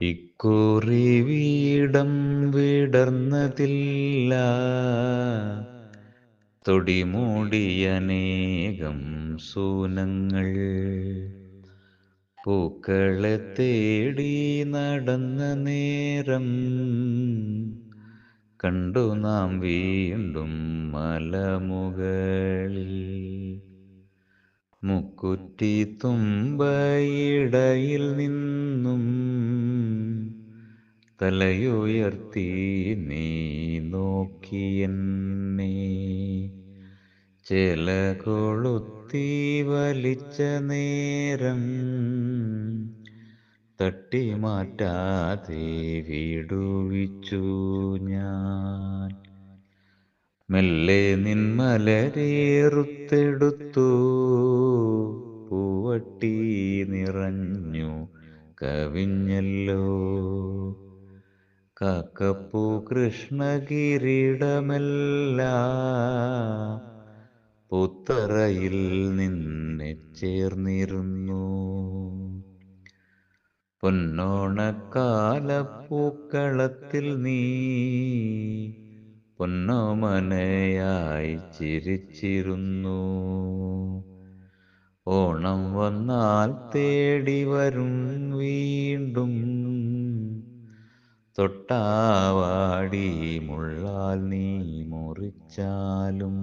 ഇക്കുറി വീടം വിടർന്നതില്ല. തൊടിമൂടിയനേകം സൂനങ്ങൾ. പൂക്കളെ തേടി നടന്ന നേരം കണ്ടു നാം വീണ്ടും മലമുകളിൽ. മുക്കുറ്റി തുമ്പയിടയിൽ നിന്നും തലയുയർത്തി നീ നോക്കിയെന്നെ ചില കൊളുത്തി വലിച്ച നേരം തട്ടി മാറ്റാതെ വിടുവിച്ചു ഞാൻ. മെല്ലെ നിന്മലരേറുത്തെടുത്തു പൂവട്ടി നിറഞ്ഞു കവിഞ്ഞല്ലോ. കാക്കപ്പൂ കൃഷ്ണകിരീടമല്ല പുത്തറയിൽ നിന്നെ ചേർന്നിരുന്നു. പൊന്നോണക്കാലപ്പൂക്കളത്തിൽ നീ പൊന്നോമനയായി ചിരിച്ചിരുന്നു. ഓണം വന്നാൽ തേടി വരും തൊട്ടാവാടി മുള്ളാൽ നീ മുറിച്ചാലും